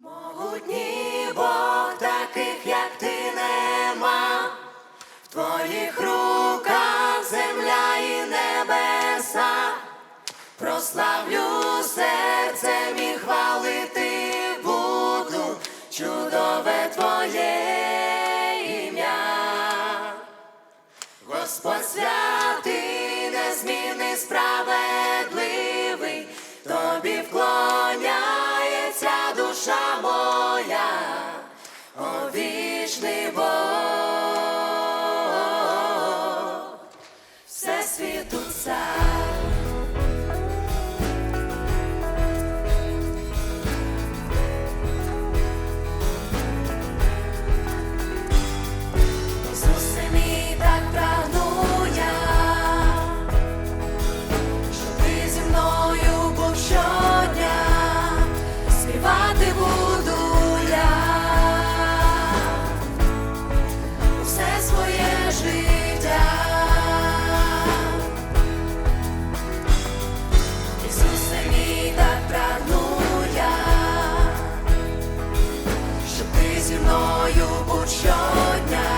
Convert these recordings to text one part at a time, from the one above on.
Могутній Бог таких, як ти нема, в твоїх руках земля і небеса, прославлю серцем і хвалити буду чудове твоє ім'я. Господь святий, незмінний, справедливий, тобі вклоняється душа моя, о вічний Бог. зі мною будь щодня.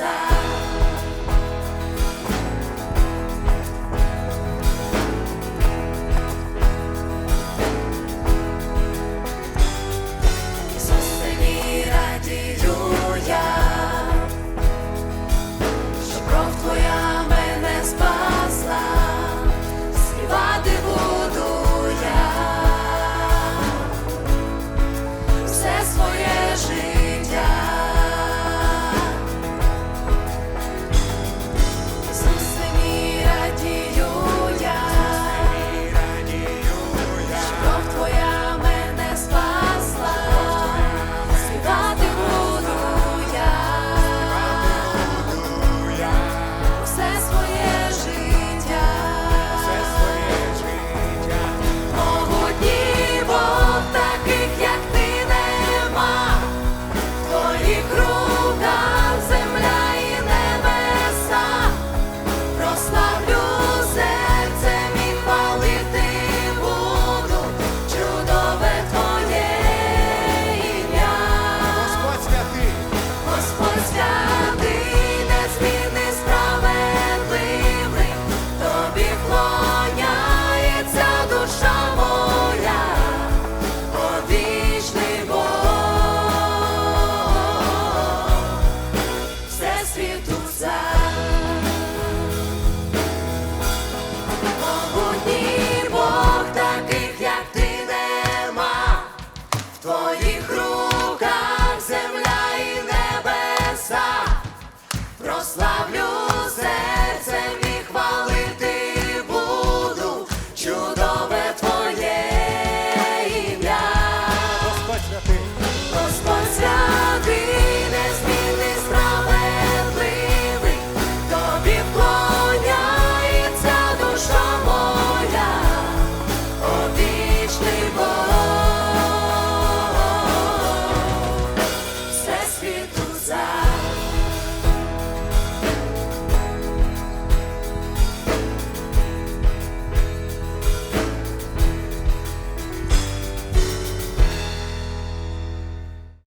side.